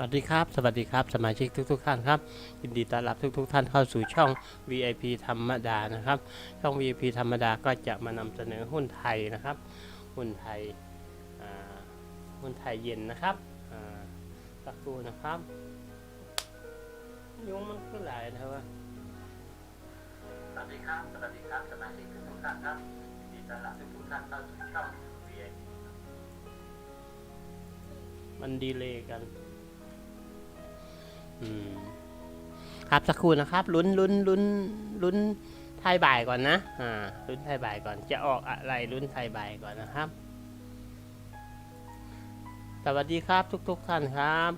สวัสดีครับ สวัสดีครับ สมาชิกทุก ๆ ท่านครับ ยินดีต้อนรับทุก ๆ ท่านเข้าสู่ช่อง VIP ธรรมดานะครับ ช่อง VIP ธรรมดาก็จะมานำเสนอหุ้นไทยนะครับ หุ้นไทยอ่าหุ้นไทยเย็นนะครับอ่าสักครู่นะครับ ยุงมันขึ้นหลายนะครับว่าสวัสดีครับ สวัสดีครับ สมาชิกทุกๆท่านครับ ยินดีต้อนรับทุกๆท่านเข้าสู่ช่อง VIP มันดีเลย์กันอืม ครับสักครู่นะครับ ลุ้นลุ้นลุ้นลุ้นไทยบ่ายก่อนนะ อ่า ลุ้นไทยบ่ายก่อน จะออกอะไรลุ้นไทยบ่ายก่อนนะครับ สวัสดีครับทุก ๆทท่านครับ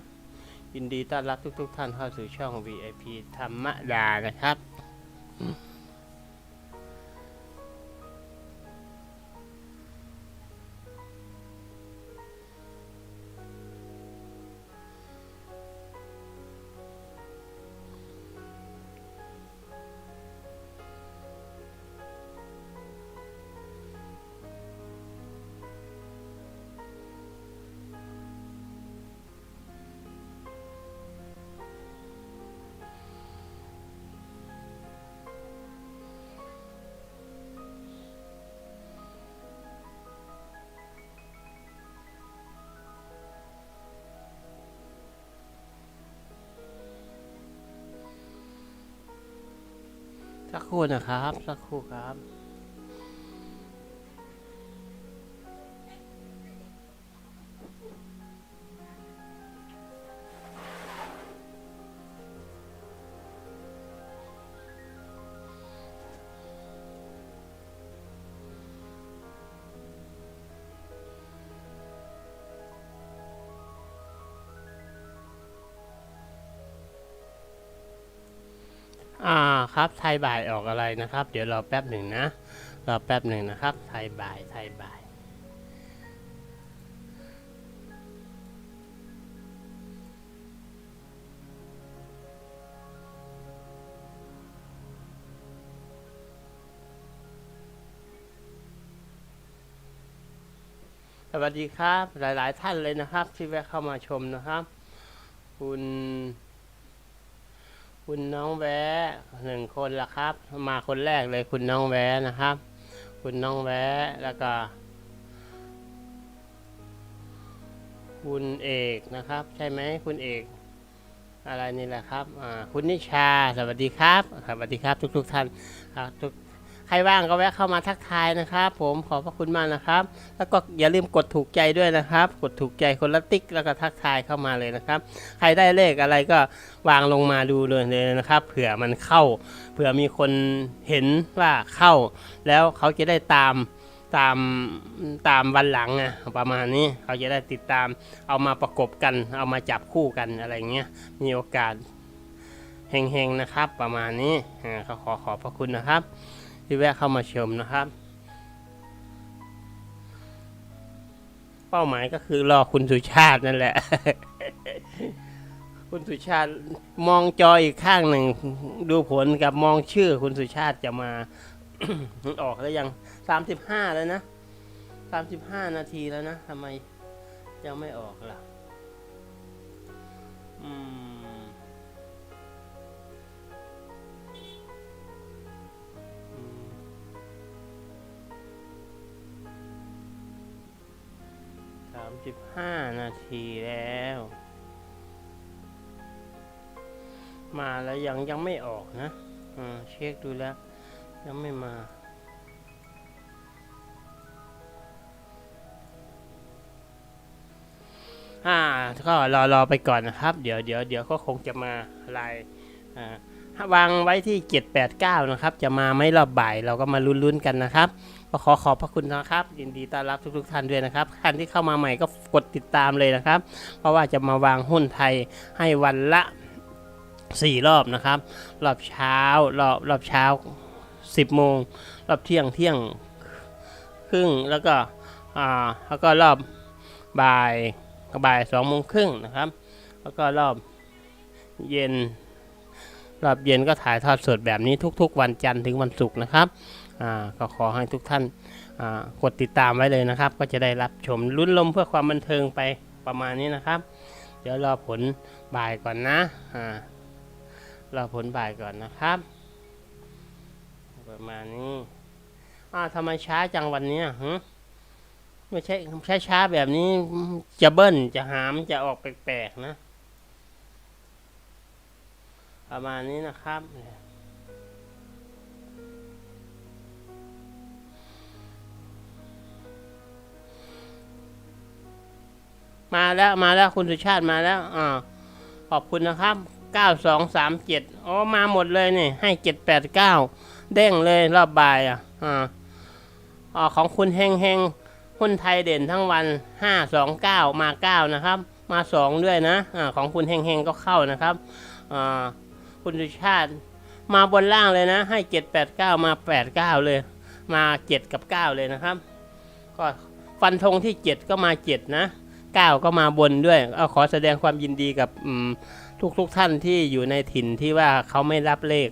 ยินดีต้อนรับทุกๆทท่านเข้าสู่ช่อง VIP ธรรมดานะครับ สักครู่นะครับ สักครู่ครับ ครับไทยบ่ายออกอะไรนะครับ เดี๋ยวรอแป๊บหนึ่งนะรอแป๊บหนึ่งนะครับ ไทยบ่ายไทยบ่ายสวัสดีครับ หลาย ๆ ท่านเลยนะครับ ที่แวะเข้ามาชมนะครับ คุณ คุณน้องแวะหนึ่งคนละครับ มาคนแรกเลยคุณน้องแวะนะครับ คุณน้องแวะแล้วก็ คุณเอกนะครับ ใช่ไหมคุณเอก อะไรนี่แหละครับอ่าคุณนิชาสวัสดีครับสวัสดีครับทุกๆท่านทุก ครว่างก็แวะเข้ามาทักทายนะครับ ผมขอบพระคุณมากนะครับ แล้วก็อย่าลืมกดถูกใจด้วยนะครับ กดถูกใจคนละติ๊กแล้วก็ทักทายเข้ามาเลยนะครับ ใครได้เลขอะไรก็วางลงมาดูเลยนะครับ เผื่อมันเข้า เผื่อมีคนเห็นว่าเข้า แล้วเขาจะได้ตามตามตามวันหลังอะประมาณนี้เขาจะได้ติดตามเอามาประกบกัน เอามาจับคู่กันอะไรเงี้ยมีโอกาสเฮงๆนะครับ ประมาณนี้เขาขอขอบพระคุณนะครับ ที่แวะเข้ามาชมนะครับ เป้าหมายก็คือรอคุณสุชาตินั่นแหละ คุณสุชาติมองจออีกข้างหนึ่ง ดูผลกับมองชื่อคุณสุชาติจะมา ออกแล้วยังสามสิบห้าแล้วนะสามสิบห้านาทีแล้วนะทำไมยังไม่ออกล่ะ อืมามสิบห้านาทีแล้ว มาแล้วยังยังไม่ออกนะเช็คดูแล้ว ยังไม่มาอ่าก็รอรอไปก่อนนะครับ เดี๋ยวเดี๋ยวเดี๋ยวก็คงจะมาลายอ่าวางไว้ที่ 789 นะครับ จะมาไม่รอบบ่ายเราก็มาลุ้นๆกันนะครับ ก็ขอขอบพระคุณนะครับ ยินดีต้อนรับทุกๆท่านด้วยนะครับท่านที่เข้ามาใหม่ก็กดติดตามเลยนะครับ เพราะว่าจะมาวางหุ้นไทยให้วันละ 4 รอบนะครับ รอบเช้ารอบรอบเช้า 10 โมง รอบเที่ยงเที่ยงครึ่งแล้วก็อ่าแล้วก็รอบบ่ายบ่ายสองโมงครึ่งนะครับ แล้วก็รอบเย็นรอบเย็นก็ถ่ายทอดสดแบบนี้ทุก ๆ วันจันทร์ถึงวันศุกร์นะครับ ก็ขอให้ทุกท่านกดติดตามไว้เลยนะครับ ก็จะได้รับชมลุ้นลมเพื่อความบันเทิงไปประมาณนี้นะครับ เดี๋ยวรอผลบ่ายก่อนนะรอผลบ่ายก่อนนะครับ ประมาณนี้อ้าวทำไมช้าจังวันนี้ฮะไม่ใช่ใช้ช้าแบบนี้จะเบิ้ลจะหามจะออกแปลกๆนะ ประมาณนี้นะครับ มาแล้วมาแล้วคุณสุชาติมาแล้วอ่าขอบคุณนะครับ 9237อ๋อมาหมดเลยนี่ให้ 789 เด้งเลยรอบบ่ายอะอ่าอ๋อของคุณเฮงเฮงหุ้นไทยเด่นทั้งวัน 529 มา 9 นะครับ มา 2 ด้วยนะอ่าของคุณเฮงเฮงก็เข้านะครับอ่าคุณสุชาติมาบนล่างเลยนะ ให้ 789 มา 89 เลย มา 7 กับ 9 เลยนะครับ ก็ฟันธงที่ 7 ก็มา 7 นะ 9 ก็มาบนด้วยเอาขอแสดงความยินดีกับทุกทุกๆท่านที่อยู่ในถิ่นที่ว่าเขาไม่รับเลข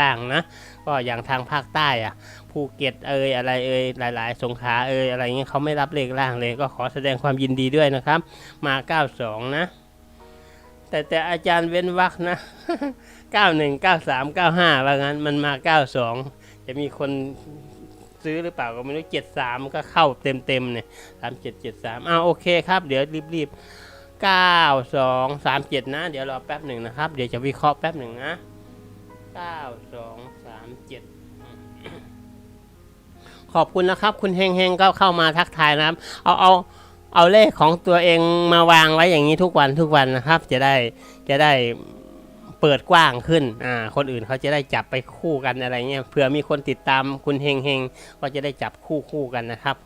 ล่างนะ ก็อย่างทางภาคใต้อะภูเก็ตเอยอะไรเอยหลาย ๆ สงขาเอยอะไรเงี้ยเขาไม่รับเลขล่างเลย ก็ขอแสดงความยินดีด้วยนะครับ มา 92 นะ แต่แต่อาจารย์เว้นวรรคนะ 91 93 95ว่างั้นมันมา 92 จะมีคน ซื้อหรือเปล่าก็ไม่รู้73ก็เข้าเต็มๆเนี่ยสามเจ็ดเจ็ดสามอ้าวโอเคครับ เดี๋ยวรีบๆเก้าสองสามเจ็ดนะ เดี๋ยวรอแป๊บหนึ่งนะครับ เดี๋ยวจะวิเคราะห์แป๊บหนึ่งนะเก้าสองสามเจ็ดขอบคุณนะครับ คุณเฮงเฮงก็เข้ามาทักทายนะครับ เอาเอาเอาเลขของตัวเองมาวางไว้อย่างนี้ทุกวันทุกวันนะครับ จะได้จะได้ เปิดกว้างขึ้นอ่าคนอื่นเขาจะได้จับไปคู่กันอะไรเงี้ยเผื่อมีคนติดตามคุณเฮงเฮงก็จะได้จับคู่คู่กันนะครับ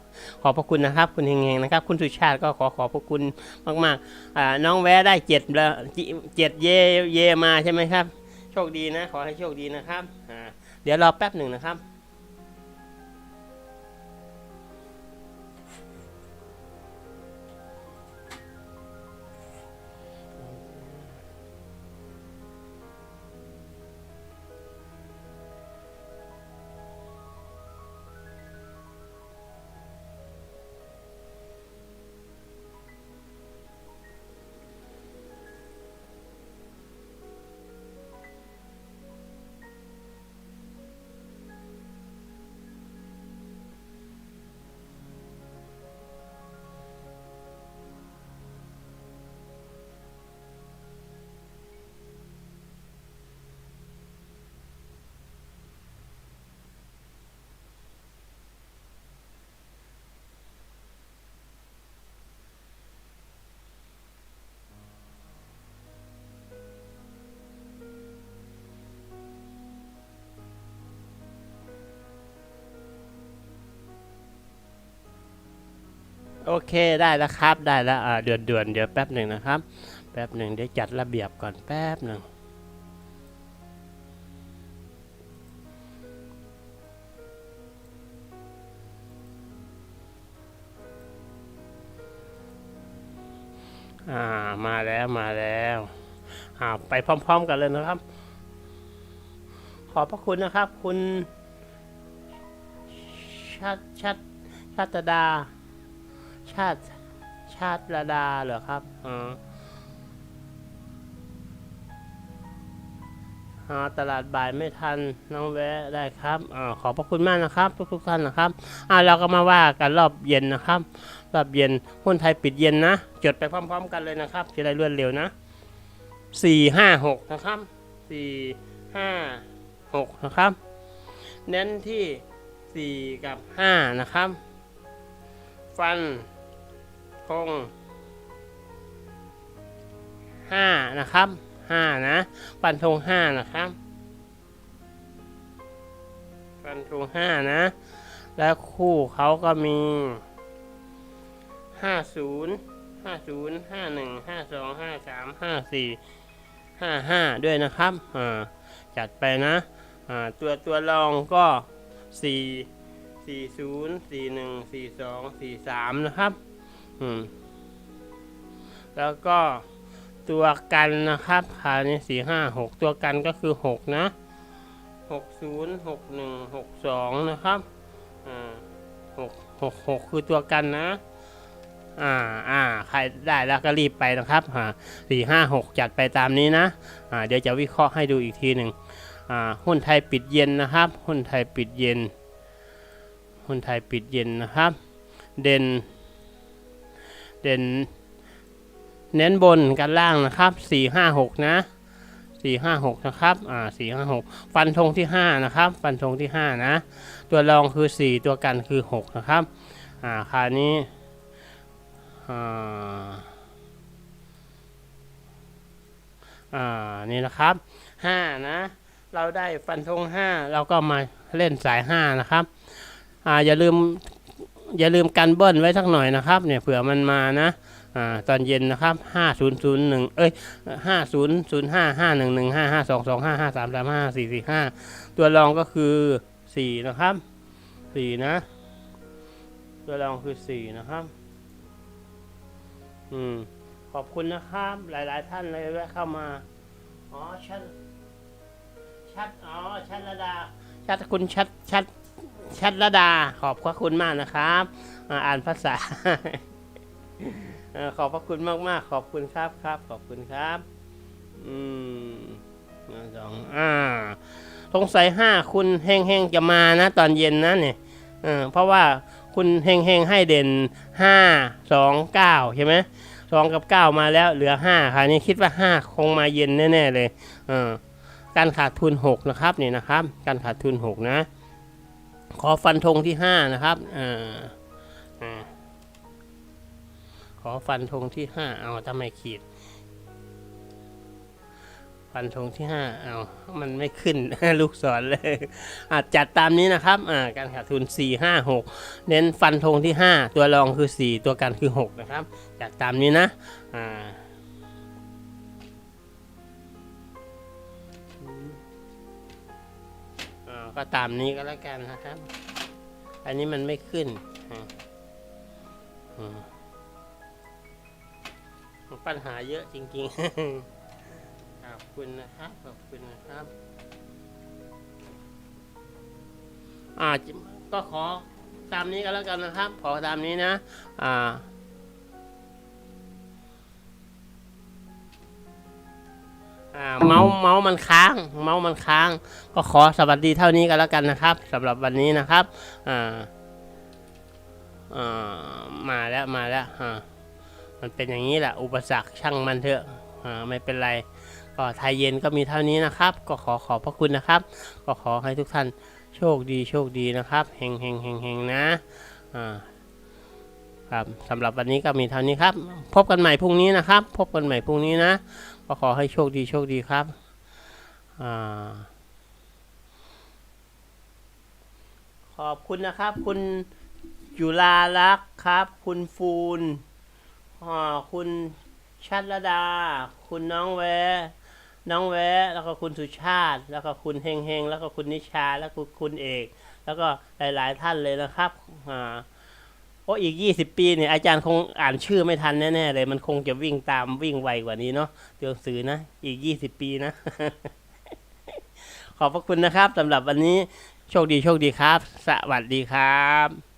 ขอบพระคุณนะครับ คุณเฮงๆนะครับ คุณสุชาติก็ขอขอบพระคุณมากๆอ่าน้องแวะได้เจ็ดแล้วจิเจ็ดเยเยมาใช่ไหมครับ โชคดีนะ ขอให้โชคดีนะครับอ่าเดี๋ยวรอแป๊บหนึ่งนะครับ โอเคได้แล้วครับได้แล้วเดือนเดือนเดี๋ยวแป๊บหนึ่งนะครับ แป๊บหนึ่งเดี๋ยวจัดระเบียบก่อนแป๊บหนึ่งอ่ามาแล้วมาแล้วอ่าไปพร้อม ๆ กันเลยนะครับ ขอบพระคุณนะครับ คุณชัดชัดชัตดา ชาติชาติระดาเหรอครับอ๋อหาตลาดบ่ายไม่ทันน้องแวะได้ครับอ่าขอบพระคุณมากนะครับ ทุกทุกท่านนะครับอ่าเราก็มาว่ากันรอบเย็นนะครับ รอบเย็นหุ้นไทยปิดเย็นนะจดไปพร้อม ๆ กันเลยนะครับจะได้รวดเร็วนะสี่ห้าหกนะครับสี่ห้าหกนะครับ เน้นที่สี่กับห้านะครับ ฟัน คงห้านะครับห้านะฟันธงห้านะครับฟันธงห้านะ แล้วคู่เขาก็มีห้าศูนย์ห้าศูนย์ห้าหนึ่งห้าสองห้าสามห้าสี่ห้าห้าด้วยนะครับอ่าจัดไปนะอ่าตัวตัวรองก็สี่สี่ศูนย์สี่หนึ่งสี่สองสี่สามนะครับ แล้วก็ตัวกันนะครับคาวนี้สี่ห้าหกตัวกันก็คือหกนะหกศูนย์หกหนึ่งหกสองนะครับอ่าหกหกหกคือตัวกันนะ อ่าอ่าใครได้แล้วก็รีบไปนะครับอ่าสี่ห้าหกจัดไปตามนี้นะอ่าเดี๋ยวจะวิเคราะห์ให้ดูอีกทีหนึ่งอ่าหุ้นไทยปิดเย็นนะครับหุ้นไทยปิดเย็นหุ้นไทยปิดเย็นนะครับ เด่น เด่น เน้นบนกันล่างนะครับสี่ห้าหกนะสี่ห้าหกนะครับอ่าสี่ห้าหกฟันธงที่ห้านะครับ ฟันธงที่ห้านะ ตัวรองคือสี่ตัวกันคือหกนะครับอ่าคราวนี้อ่าอ่านี่นะครับห้านะ เราได้ฟันธงห้าเราก็มาเล่นสายห้านะครับอ่าอย่าลืม อย่าลืมกันเบิ้ลไว้สักหน่อยนะครับเนี่ยเผื่อมันมานะอตอนเย็นนะครับห้าศูนย์ศูนย์หนึ่งเอ้ยห้าศูนย์ศูนย์ห้าห้าหนึ่งหนึ่งห้าห้าสองสองห้าห้าสามสามห้าสี่สี่ห้าตัวรองก็คือสี่นะครับสี่นะ ตัวรองคือสี่นะครับ อืม ขอบคุณนะครับ หลาย ๆ ท่านเลยแวะเข้ามา อ๋อ ชัด ชัด อ๋อ ชัดระดา ชัดคุณชัด ชัด ชัดระดา ขอบพระคุณมากนะครับ อ่านภาษา ขอบพระคุณมากมากๆ ขอบคุณครับครับ ขอบคุณครับ อืมสองอ่าสงสัยห้าคุณเฮงเฮงๆจะมานะ ตอนเย็นนะเนี่ยเออเพราะว่าคุณเฮงเฮงๆให้เด่นห้าสองเก้าใช่ไหมสองกับเก้ามาแล้วเหลือห้าคราวนี้คิดว่าห้าคงมาเย็นแน่ๆเลย เออการขาดทุนหกนะครับนี่นะครับ การขาดทุนหกนะ ขอฟันธงที่ห้านะครับอออ่าขอฟันธงที่ห้าเอาทำไมขีด ฟันธงที่ห้าเอามันไม่ขึ้น ลูกศรเลยอาจัดตามนี้นะครับอ่าการขาดทุนสี่ห้าหกเน้นฟันธงที่ห้าตัวรองคือสี่ตัวกันคือหกนะครับ จัดตามนี้นะอ่า ก็ตามนี้ก็แล้วกันนะครับ อันนี้มันไม่ขึ้นปัญหาเยอะจริงๆ ขอบคุณนะครับ ขอบคุณนะครับอ่าจก็ขอตามนี้ก็แล้วกันนะครับ ขอตามนี้นะ อ่า อ่าเมาส์เมาส์มันค้าง เมาส์มันค้าง ก็ขอสวัสดีเท่านี้ก็แล้วกันนะครับสำหรับวันนี้นะครับอ่าอ่ามาแล้วมาแล้วอ่ามันเป็นอย่างนี้แหละอุปสรรคช่างมันเถอะอ่าไม่เป็นไรก็ไทยเย็นก็มีเท่านี้นะครับ ก็ขอขอบพระคุณนะครับ ก็ขอให้ทุกท่านโชคดีโชคดีนะครับเฮงเฮงเฮงเฮงนะอ่าครับสำหรับวันนี้ก็มีเท่านี้ครับ พบกันใหม่พรุ่งนี้นะครับ พบกันใหม่พรุ่งนี้นะ ก็ขอให้โชคดีโชคดีครับอขอบคุณนะครับ คุณจุลาลักษ์ครับ คุณฟูนคุณชัดระดา คุณน้องแว น้องแวะแล้วก็คุณสุชาติ แล้วก็คุณเฮงเฮงแล้วก็คุณนิชา แล้วก็คุณเอก แล้วก็หลาย ๆ ท่านเลยนะครับ อ่า โอ้อีก 20 ปีเนี่ยอาจารย์คงอ่านชื่อไม่ทันแน่ๆเลย มันคงจะวิ่งตามวิ่งไวกว่านี้เนาะตัวหนังสือนะ อีก 20 ปีนะ ขอบพระคุณนะครับสำหรับวันนี้โชคดีโชคดีครับ สวัสดีครับ